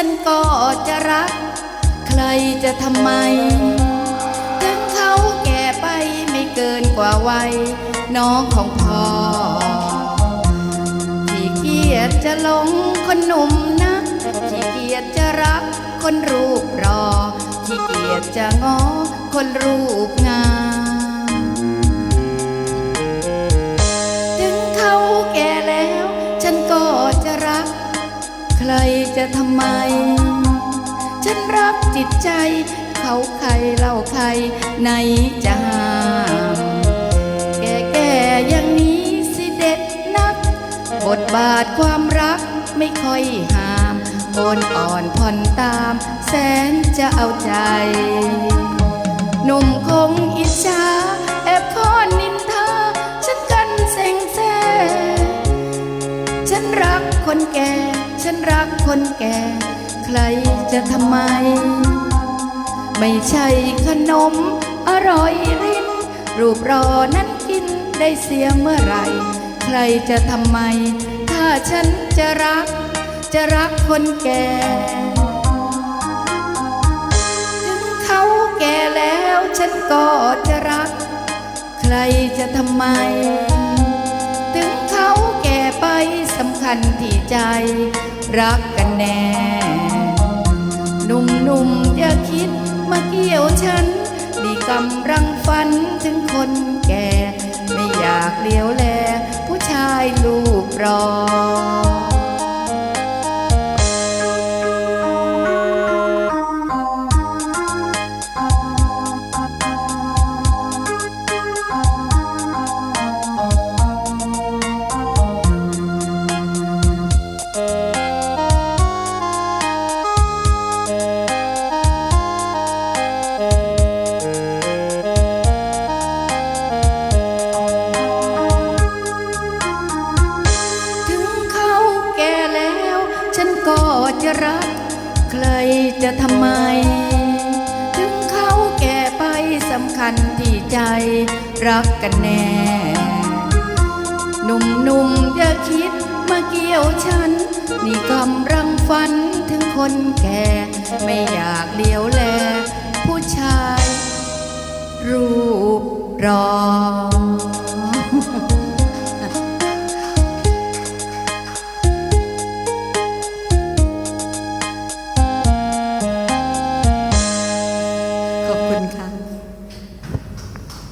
ฉันก็จะรัก ใครจะทำไม ถึงเขาแก่ไปไม่เกินกว่าวัยน้องของพ่อ ที่เกียจจะหลงคนหนุ่มนะที่เกียจจะรักคนรูปรอที่เกียจจะง้อคนรูปงาม ใครจะทำไม ฉันรักจิตใจ เขาใครเล่าใครไหนจะห้ามแก่แก่อย่างนี้สิเด็ดนัก บทบาทความรักไม่ค่อยห้ามโอนอ่อนผ่อนตาม แสนจะเอาใจ หนุ่มคงอิจฉา รักคนแก่ ฉันรักคนแก่ ใครจะทำไม ไม่ใช่ขนมอร่อยรินรูปรอนั้นกินได้เสียเมื่อไหรใครจะทำไม ถ้าฉันจะรัก จะรักคนแก่ ถึงเขาแก่แล้วฉันก็จะรัก ใครจะทำไม คัญที่ใจ รักกันแน่ หนุ่มๆอย่าคิดมาเกี่ยวฉันนี่กำลังฝันถึงคนแก่ ไม่อยากเลี้ยวแล ผู้ชายลูกรอ จะรัก ใครจะทำไม ถึงเขาแก่ไปสำคัญที่ใจรักกันแน่ หนุ่มๆอย่าคิดมาเกี่ยวฉัน นี่กำลังฝันถึงคนแก่ ไม่อยากเลี้ยวแล ผู้ชาย รูปรอ